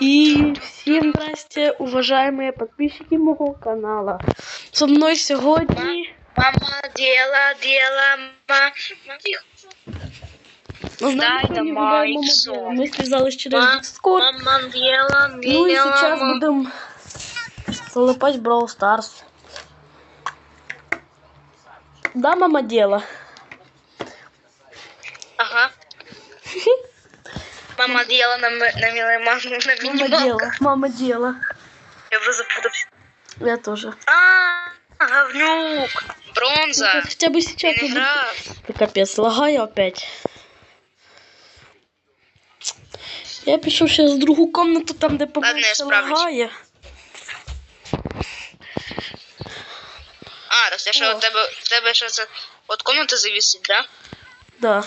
И всем здрасте, уважаемые подписчики моего канала. Со мной сьогодні... Мама, дело, дело, мама. Тихо. Ну, з нами Дай сьогодні домой гуляємо сон. мобіль. Ми зв'язались через Ма- Discord. Мама, дело, Ну и дело, сейчас мама. будем залипать в Brawl Stars. Да, мама дело. Ага. Мама дело на, на милиману, на Мама минималках. мама дело. Я уже запутался. Я тоже. А, говнюк. Бронза. Ну, хотя бы сейчас Игра. Капець, лагаю опять. Я пішов зараз в другу комнату, там, де я поменше лагає. А, так це ще у тебе, в тебе ще це от комната завісить, да? Да.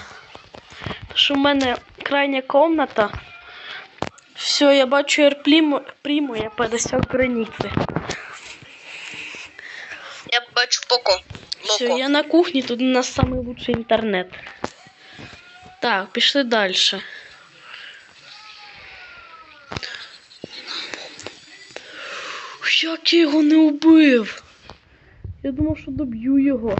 Що в мене крайня комната. Все, я бачу Ерпліму, приму, я подосяг границі. Я бачу Поко. Все, я на кухні, тут у нас самий лучший інтернет. Так, пішли далі. Як я його не убив? Я думав, що доб'ю його.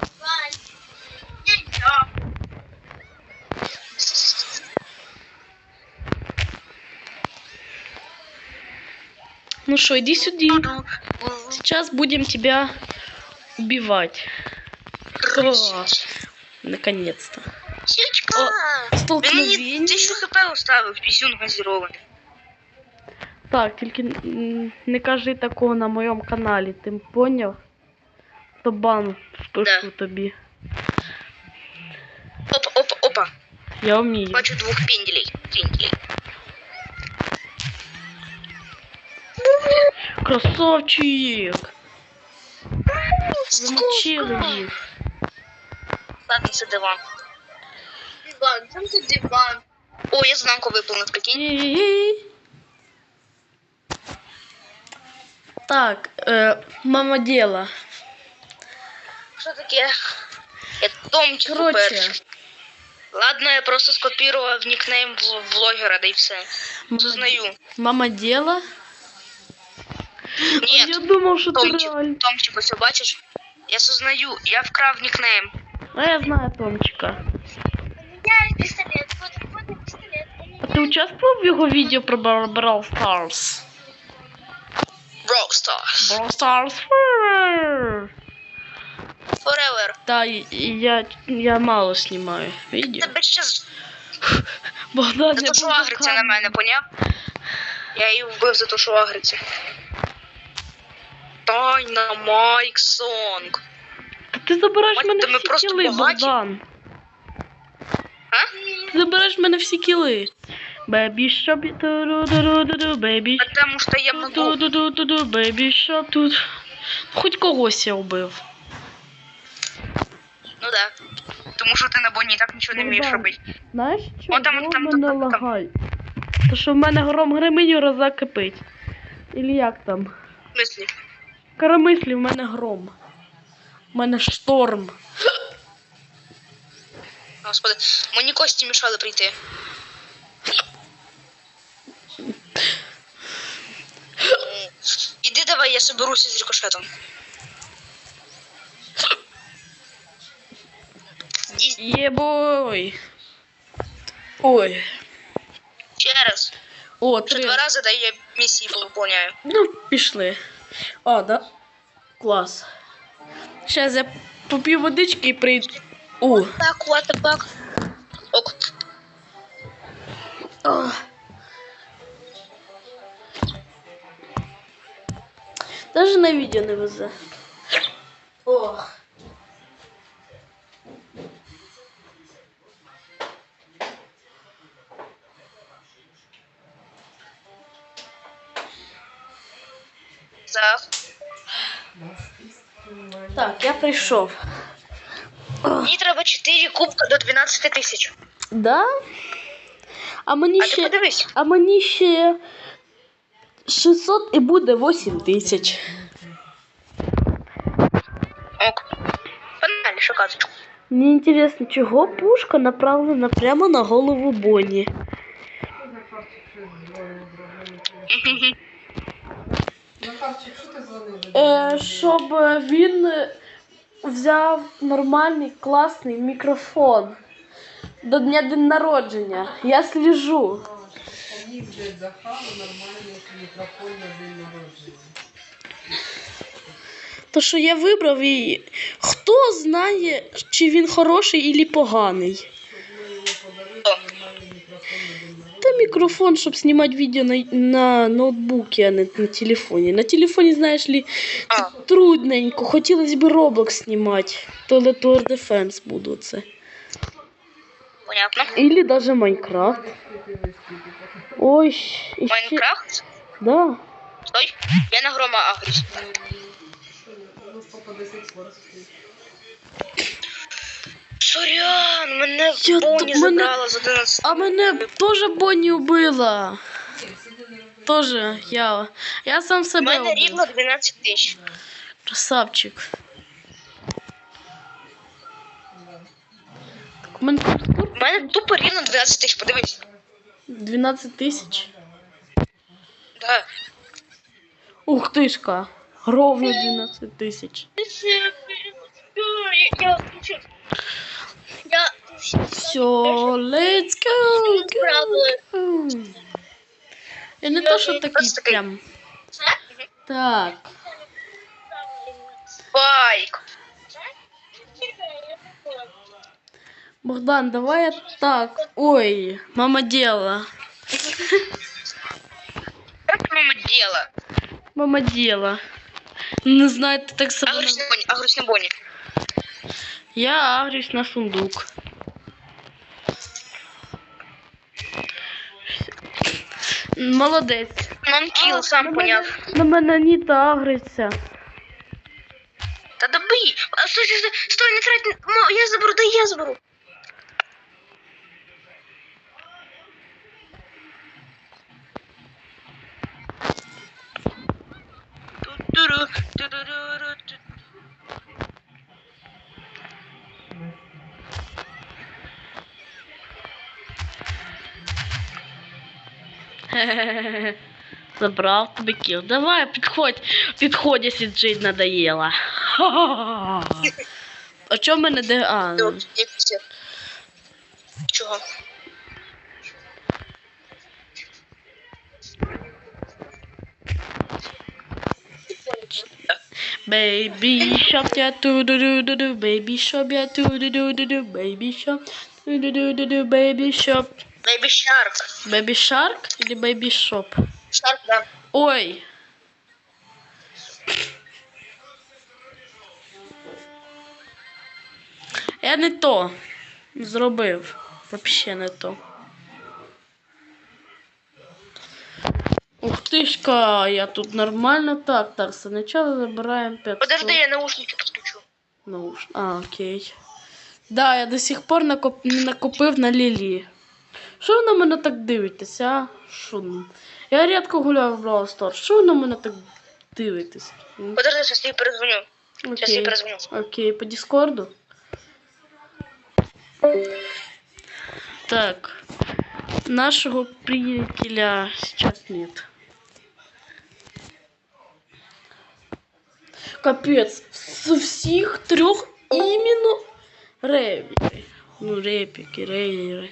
Ну що, іди сюди. Сейчас будем тебя убивать. О, наконец-то. Січка! Він Столкновение. мені тисячу хп оставив, пісюн газірований. Так, тільки м, не кажи такого на моєму каналі, ти поняв? То бан впишу Да. тобі. Опа, опа, опа. Я вмію. Бачу двох пінделей. Пінделей. Красавчик! Замочили їх. Ладно, це диван. Диван, там це диван. О, я знамку виповнив, прикинь. Так, е, мама діла. Що таке? Я Томчик Короче. перший. Ладно, я просто скопірував нікнейм в- влогера, да і все. Зазнаю. Мама діла. Ні, Я думав, що ти Томчик, реально. Томчик, ось бачиш? Я сознаю, я вкрав нікнейм. А я знаю Томчика. Я пістолет, вот, вот пістолет. А ти участвував в його відео про Бра- Brawl Stars? Rockstar. Brawl Stars. Фу. Forever. И я, я мало снимаю видео. Тебе щас Богдан, за я те, що буду агриться на мене, поняв? Я її вбив за те, що агриться. Тайна Майк Сонг. Ти забираєш Бать, мене та ми всі просто кіли, багаті. Богдан. А? Ти забираєш мене всі кіли. Бебі шоп, ту-ду-ду-ду-ду, бебі Потому що я могу. ту-ду-ду-ду, бебі шоп, тут. Хоч когось я вбив. Ну да. Тому що ти на боні так нічого не вмієш Богдан, робити. Знаєш, чого О, там, там, мене там, там, там. То що в мене гром гриминю розакипить. Ілі як там? В смислі? Карамислі, в мене гром. У мене шторм. Господи, мені кості мішали прийти. Іди давай, я соберуся з рикошетом. Єбой. Ой. ще раз. О, три. два рази дай я місії повиповняю. Ну, пішли. А, да? Клас. Зараз я поп'ю водички і прийду. О. Так, the? Ок. О. Даже на відео не везе. О. За. Так, я прийшов. Мені треба 4 кубка до 12 тисяч. Да? А мені А ти ще. подивись. А мені ще 600 і буде 8 тисяч. Ок. Погнали шукати. Мені інтересно, чого пушка направлена прямо на голову Бонні. Захарчик, що ти дзвонив? Е, щоб е, він е, взяв нормальний класний мікрофон до дня день народження. Я сліжу. Поміг дядь Захару нормальний мікрофон на день народження. То, що я вибрав і хто знає, чи він хороший і поганий. Щоб ми йому подарили нормальний мікрофон на мікрофон, щоб знімати відео на, на ноутбуці, а не на телефоні. На телефоні, знаєш ли, А, трудненько. Хотілося б Roblox знімати. То Tour Defense буду це. понятно. Или даже Майнкрафт. Ой, ще... Майнкрафт? Да. Стой. Я на грома агрюсь. Сорян, мене Я Боні т- мене- забрала з 11. А мене теж Бонні убила. Тоже я. Я сам У мене убив. рівно 12 тисяч. Красавчик. У мене У мене тупо рівно 12 тисяч, подивись. 12 тисяч. Да. Ух тишка. Ровно 12 тисяч. Я. Я Все, let's go. go, go. Я не то, що такий Просто такий. прям. Так. Байк. Богдан, давай я так. Ой, мама дела. Як мама діла? Мама дела. Не знаю, ти так себе. Агрюсь наз- на Боні, агрюсь на Боні. Я агрюсь на сундук. Молодець. Нанкіл на сам мене- поняв. На мене Ніта агриться. Та добий. Стой, стой, стой, стой, не трать. Мо, Я заберу, дай я заберу. Забрав тобі кіл. Давай, підходь. Підходь, якщо жить надоело. А чого в мене де. А, ту- якийсь. Чого? Baby shark, yeah, do do do do do. Baby shark, yeah, do do do do do. Baby shark, do do do do do. Baby shark. Бейбі Шарк. Baby shark или baby shop? Шарк, да. Ой. Я не то зробив. Вообще не то. Ух тишка, я тут нормально так. Так, спочатку забираємо 500. Подожди, я наушники підключу. Науш... А, окей. Да, я до сих пор накоп... не накопив на Лілі. Що ви на мене так дивитесь, а? Що? Я рідко гуляю в Brawl Stars. Що ви на мене так дивитесь? Подожди, сейчас я перезвоню. Сейчас я Окей. перезвоню. Окей, по Дискорду. Так. Нашего приятеля сейчас нет. Капец, з всіх трьох іменно репіки. Ну, репіки, рейдери.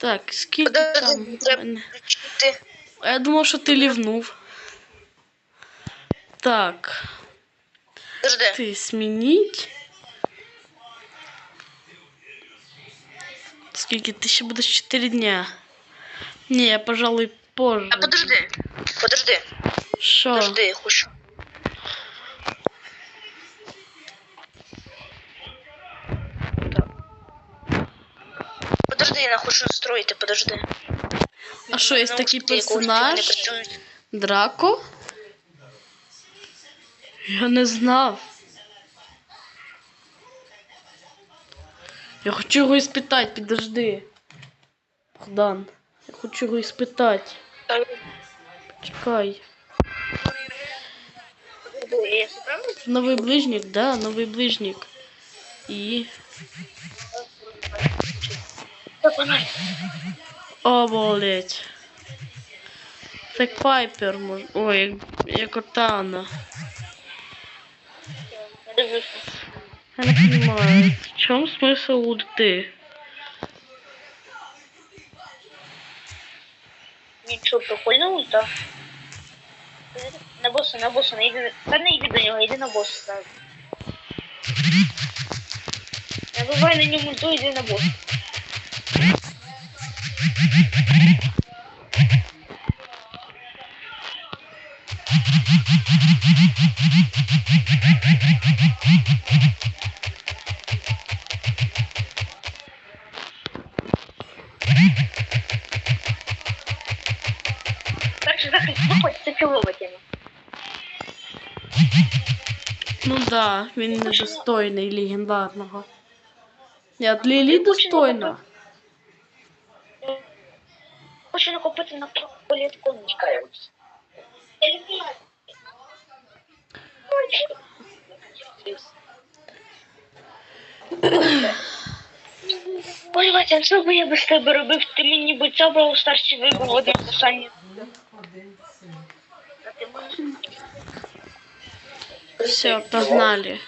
Так, скільки там? Подожди, в треба мене? включити. А Я думав, що ти лівнув. Так. Подожди. Ты сменить. Скільки? Ти ще будеш 4 дня. Не, я, пожалуй, позже. А подожди. Подожди. Що? Подожди, я хочу. Подожди, я хочу настроїти, подожди. А що, є такий персонаж? Драко? Я не знав. Я хочу його іспитати, підожди. Богдан, я хочу його іспитати. Та, Чекай. Новий ближник, да, новий ближник. І. Обалдеть. Це Пайпер, мож... ой, як, як Отана. Я не понимаю, в чому смисл ульти? Нічого прикольного ульта. На боса, на боса, не йди. Та не йди до нього, йди на боса. Набивай на ньому ульту, йди на боса. Ну да, він недостойний легендарного. Я от Лілі достойна. Хочу накопити на політку. Чекаємось. Поливати, що би я без тебе робив? Ти мені би ця брав старші вибор в один останній. Один син. А ти можеш? Все, погнали.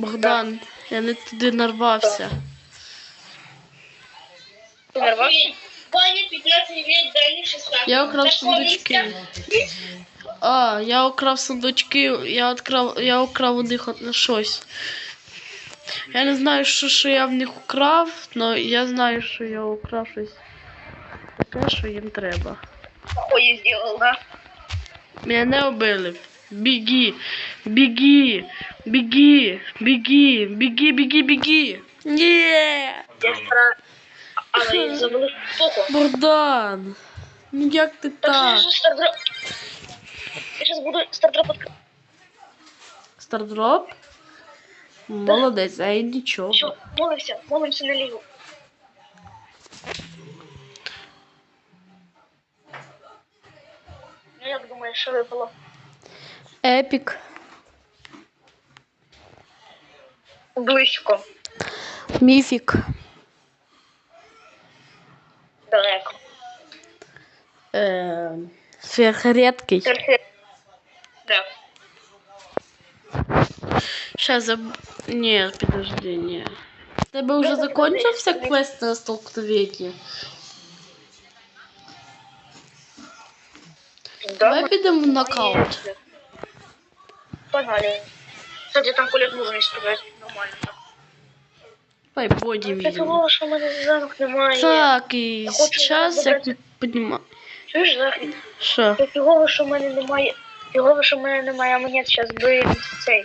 Богдан, я не туди нарвався. Ти нарвався? Ваня 15 лет, Даня 16. Я украв сундучки. А, я украв сундучки, я украв, я украв у них щось. Я не знаю, що, що я в них украв, але я знаю, що я украв щось таке, що їм треба. Ой, я зробив, да? Мене не обили. Біги, біги. Ні! Я стара... Але я забула штуку. Ну як ти Так що я. Я буду стардроп відкривати. Стардроп? Молодець, а я нічого. Все, молимся, молимся на лігу. Ну як думаєш, що випало? Епік. Близько. Міфік. Далеко. Е, Сверхредкий. Трохи. Да. Сейчас заб... Нет, подожди, не. В Тебе вже закончився квест на столкновенні? Давай підемо в нокаут. Погнали. Кстати, там колет можна сказати. Нормально. Давай боді Це відемо. того, що в мене замок немає. Так, і Я хочу зараз, як ми піднімаємо. Чуєш, захід? Що? Це фігово, що в мене немає. Фігово, що в мене немає монет. Зараз би цей.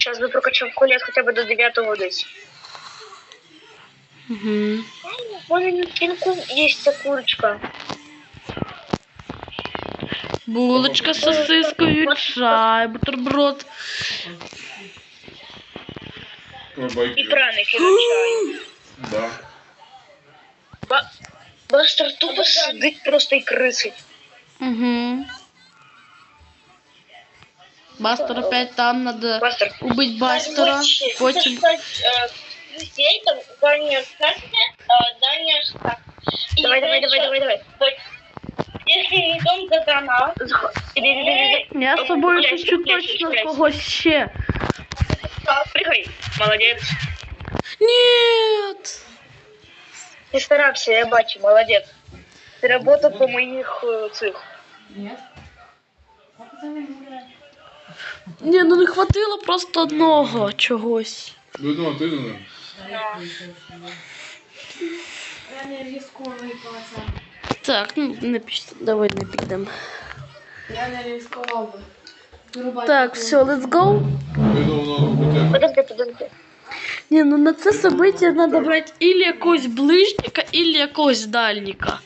Зараз би прокачав колет хоча б до 9 десь. Угу. У мене на пінку є ця курочка. Булочка з сосискою, чай, бутерброд. І Байки. пряники на чай. Да. Ба... Бастер тупо сидить просто і крисить. Угу. Бастер опять там, надо Бастер. убить Бастера, потім... Друзей, там Ваня Катя, а Даня Штак. И Давай, давай, давай, давай, давай. Если не іди, іди, іди. Я з собою шучу точно когось ще. Пригай. Молодець. Нет! Ти старався, я бачу, молодець. Ти работав по моїх е, цих. Ні? Не? Ні, ну не хватило просто одного чогось. Ну, думав, ти не Я не ризиковий пацан. Так, ну не піш... давай не підемо. Я не ризикував би. Вирубати Так, куру. все, let's go. Я думав, на робити. Подожди, подожди. Ні, ну на це событие надо брати ілі якогось ближника, ілі якогось дальника.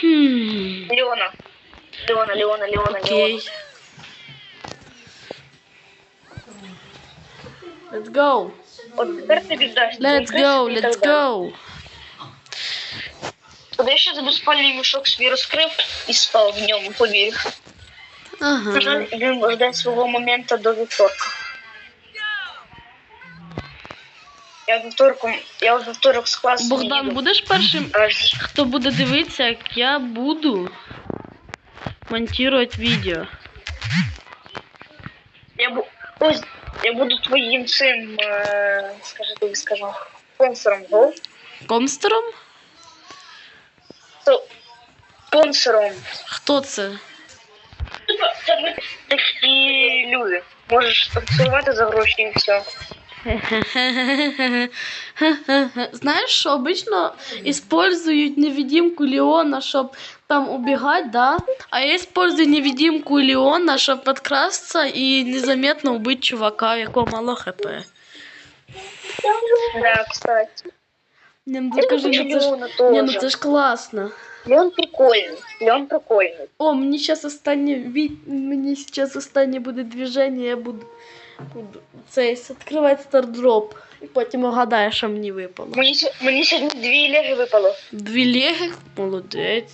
Хм, Леона. Леона, Леона, Леона, Леона. окей. Let's go. От тепер тобі дасть. Let's go, let's go. Тоді я ще тобі спальний мішок свій розкрив і спав в ньому, жаль, Ага. він жде свого моменту до вівторка. Я вівторком, я в вівторок з класу. Богдан, їду. будеш першим, Аж хто буде дивитися, як я буду монтувати відео. Я бу... Ось, я буду твоїм цим, е... скажи тобі скажу, спонсором, гол? Комстером? Спонсором. Хто це? Такі люди. Можеш спонсорувати за гроші і все. Знаєш, що обично использують невидимку Леона, щоб там убегать, да? А я использую невидимку Леона, щоб подкрасться і незаметно убити чувака, у якого мало хп. Да, кстати. Не, ну Я скажи, ну це ж, ні, ну це ж класно. Леон прикольний. Леон прикольний. О, мені зараз останнє від... мені зараз останнє буде движення, я буду, буду цей відкривати стардроп. І потім угадаю, що мені випало. Мені, мені сьогодні дві леги випало. Дві леги, молодець.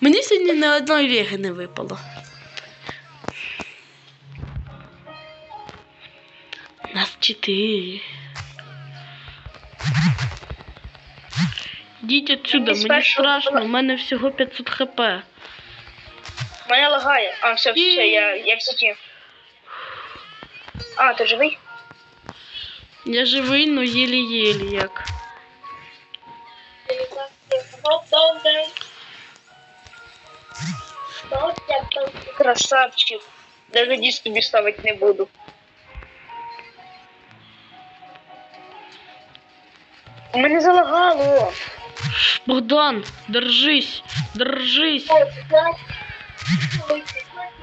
Мені сьогодні ні одної леги не випало. Нас чотири. Йдіть отсюда, Мені мені спершу страшно, у мене всього 500 хп. Мене лагає. А, все, все, я, я в сеті. А, ти живий? Я живий, но єлі-єлі як. Красавчик. Даже диск тобі ставити не буду. У мене залагало. Богдан, держись, держись.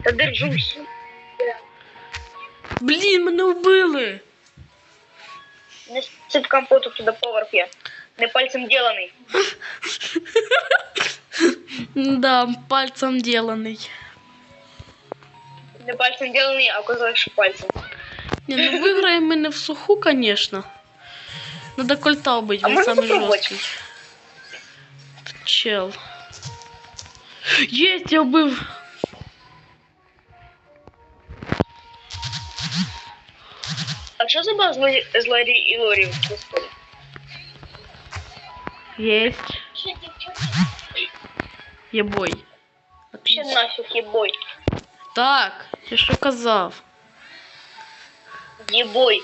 Та держусь. Блін, мене вбили. Не сип компоту туди поверх є. Не пальцем діланий. Да, пальцем деланий. Не пальцем діланий, а оказалось, що пальцем. Не, ну виграємо ми не в суху, конечно. Надо кольта убить, А він можна самый попробувати? жорсткий. Чел. Єсть, я вбив. А що за баз з Ларі і Лорі в Дискорі? Єсть. Що, дівчата? Єбой. Ще нафіг єбой. Так, я що казав? Єбой.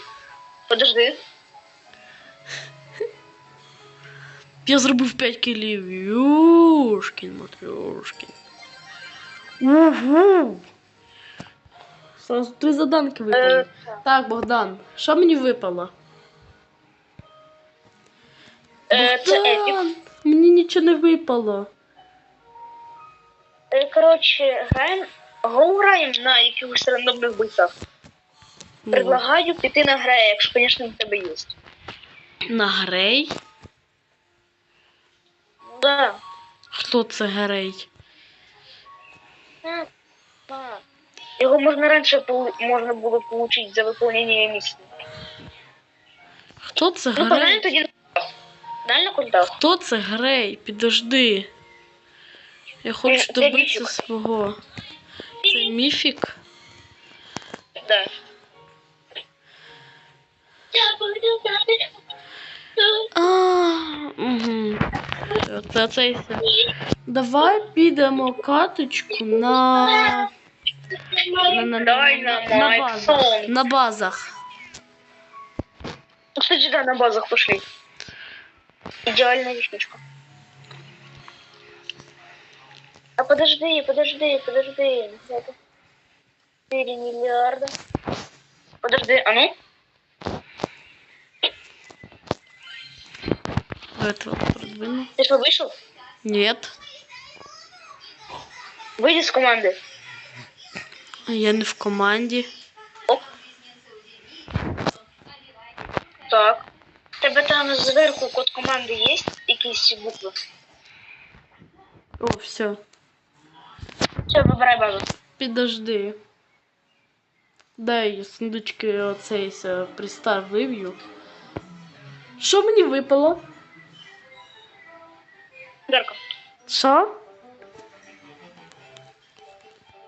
Подожди. Я зробив 5 кілів. Юшкін, матрюшкін. Угу. Сразу три заданки випали. Е, Так, Богдан, що мені випало? е. Богдан, Мені нічого не випало. Е, Коротше, граємо, го граємо на якихось рандомних битах. Ну, Предлагаю піти на грея, якщо, звісно, в тебе є. На Грей? Ну да. Хто це Грей? Його можна раніше можна було отримати за виконання місії. Хто це Ну, погнали Грей? тоді на культах. Хто це Грей? Підожди. Я хочу Це добитися міфік. свого. Це міфік? Да. Я буду знати. А, угу. Це цей. все. Давай підемо каточку на. на, на, на, Давай на на базах. На базах. Кстати, да, на базах пошли. Идеальная вещичка. А подожди, подожди, подожди. Это 4 миллиарда. Подожди, а ну? Этого продвину. Ты что, вышел? Нет. Выйди с команды. Я не в команді. Так. У тебе там зверху код команди є? Якісь букви? О, все. Все, вибирай базу. Підожди. Дай сундучки оцей ся пристав вив'ю. Що мені випало? Дарко. Що?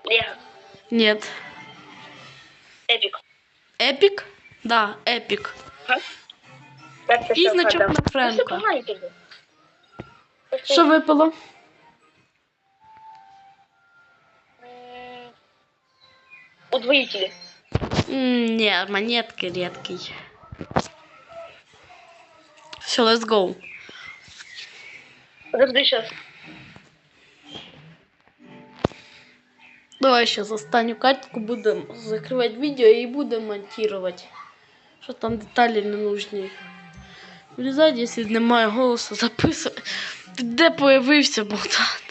Лего. Нет. Эпик. Эпик? Да, эпик. Ага. Так, І значок на Френка. Що випало? Удвоїтелі. Ні, монетки редкий. Все, let's go. Подожди сейчас. Давай сейчас останню картку будем закрывать видео и будем монтировать. Що там деталі не нужні. Вирізати, якщо немає голосу. Ты де появився, Богдан?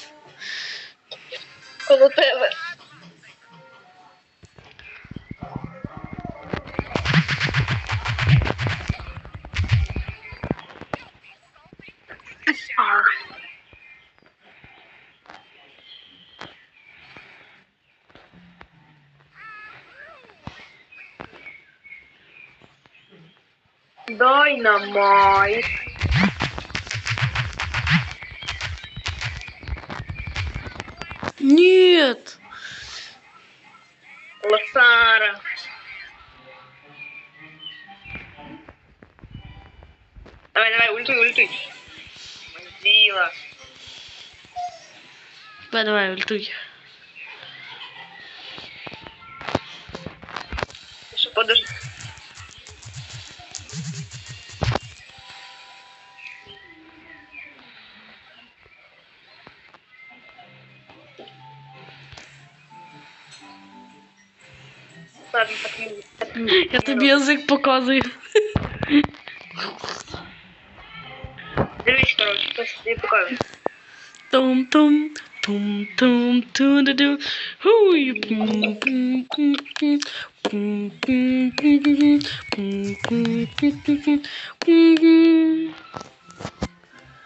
Коло тебе. Дайнамайт. Нет! Лосара. Давай, давай, ультуй, ультуй. Мазила. Давай, давай, ультуй. Подожди. Я тобі язик показую. Дивись, короче, сейчас я покажу. Тум тум тум тум ту ду ду хуй пум пум пум пум пум пум пум пум пум пум пум пум пум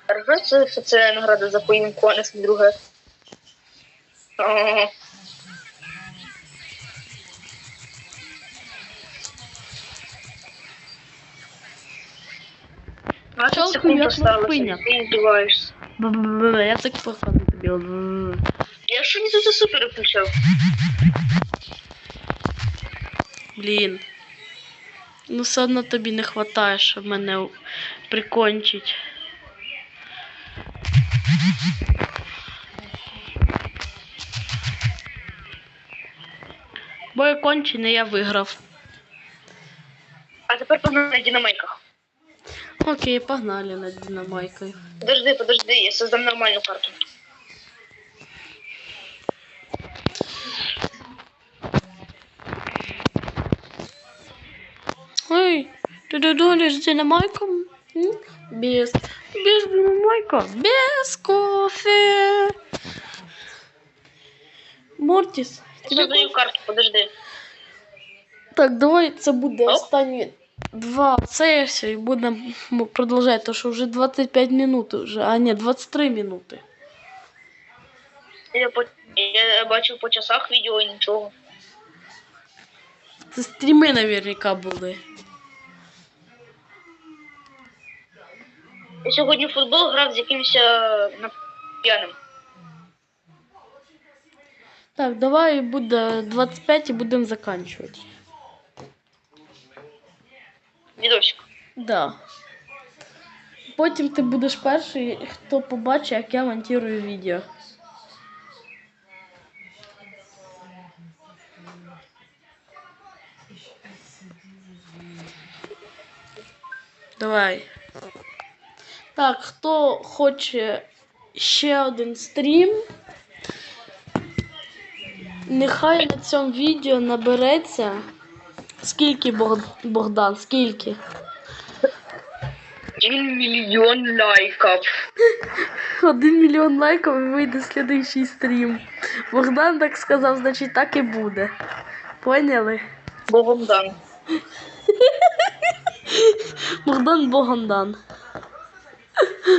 Ржаться, що це награда за поїмку, а не друге. 20 Пчелку секунд я осталось, ты издеваешься. Б-я так похожу тебе. Я что не за супер включал? Блин. Ну все одно тобі не хватає, щоб мене прикончить. Бой кончений, я виграв. А теперь погнали на динамит. Окей, погнали над динамайкою. Подожди, подожди, я создам нормальну карту. Эй, ты додолишь с динамайком? Без, без динамайка, без кофе. Мортис, Я тебе создаю карту, подожди. Так, давай це буде Оп. Два сесії, будемо продовжувати, тому що вже 25 минут вже, а ні, 23 минути. Я, по... я бачив по часах відео і нічого. Це стріми наверняка були. Я сьогодні в футбол грав з якимось е, п'яним. Так, давай буде 25 і будемо закінчувати. Відосик. Да. Потім ти будеш перший, хто побачить, як я монтую відео. Давай. Так, хто хоче ще один стрім, нехай на цьому відео набереться. Скільки Бог- Богдан? Скільки? Один мільйон лайків. Один мільйон лайків і вийде слідуючий стрім. Богдан так сказав, значить так і буде. Поняли? Богом дан. Богдан Богондан.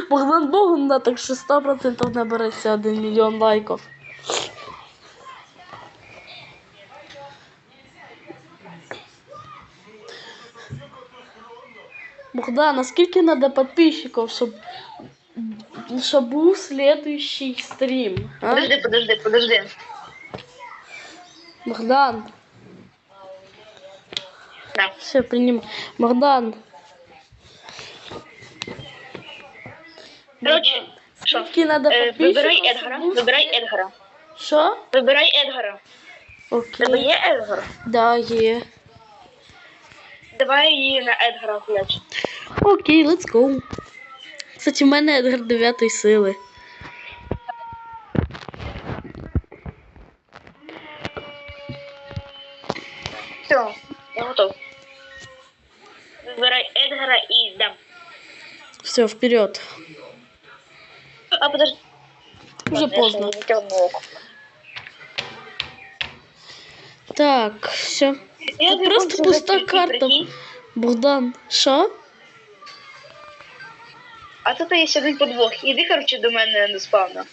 Богдан Богондан, так що 100% набереться один мільйон лайків. Богдан, а скільки треба підписчиків, щоб, щоб був слідуючий стрім? А? Подожди, подожди, подожди. Богдан, Да. все, приним. Богдан, Коротше, що? Скільки треба Е, підписчиків? вибирай щоб Едгара, був вибирай стрім? Едгара. Що? Вибирай Едгара. Тебе Окей. є Едгар? Да, є. Давай її на Едгара гуляти. Окей, let's go. Кстати, в мене Едгар 9 сили. Все, я готов. Вибирай Едгара і дам. Все, вперед. А подожди. Уже Ладно, поздно. Так, все. Тут просто пуста карта. прикинь. Богдан, що? А тут є один подвох. Іди, коротше, до мене до спавна.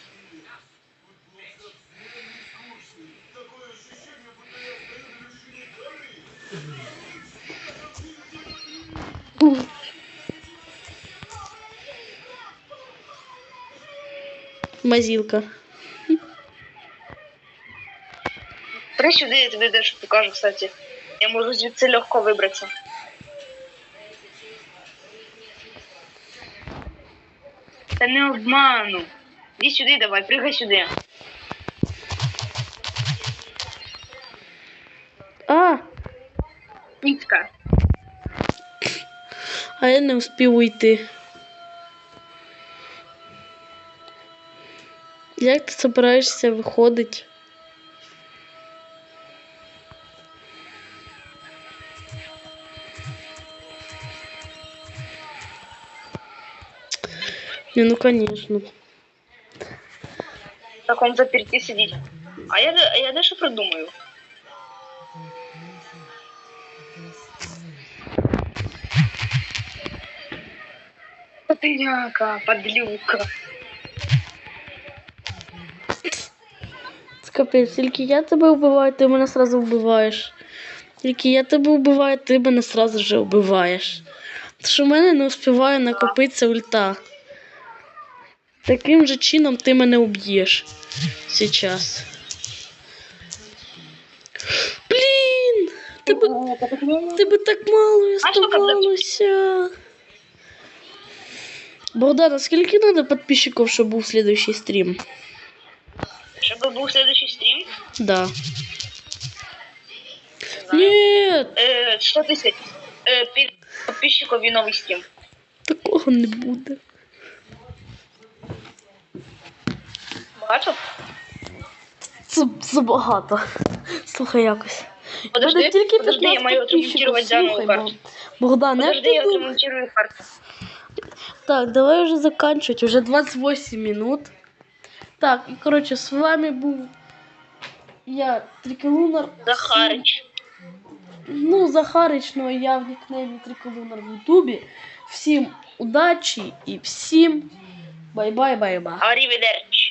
Мазілка. При сюди я тобі дещо покажу, кстати. Я можу звідси легко вибратися. Та не обману. Іди сюди давай, пригай сюди. А, Піцка. а я не успів уйти. Як ти збираєшся виходити? Не, ну конечно. В такому заперті сидіть. А я, я дещо придумаю. Котиняка, подлюка. Капець, тільки я тебе вбиваю, ти мене сразу вбиваєш. Тільки я тебе вбиваю, ти мене сразу же вбиваєш. Тому що в мене не успіває накопитися ульта. Таким же чином ти мене уб'єш сейчас. Блін! Тебе, тебе так мало оставалося. Богдан, а скільки треба підписчиків, щоб був следующий стрім? Щоб був следующий стрім. Да. Нет, Е, 100 тисяч. Е, під підписчиків і новий стрім. такого не буде. Багато? Це забагато. Слухай якось. Подожди, Мене тільки подожди, я маю отремонтувати карту. Богдан, як Подожди, ти я думаєш? отремонтирую карту. Так, давай уже заканчивать. Уже 28 минут. Так, и короче, с вами был я, Триколунар. Захарич. Ну, Захарич, но я в никнейме Триколунар в Ютубе. Всем удачи и всем бай-бай-бай-бай. Арівідерч.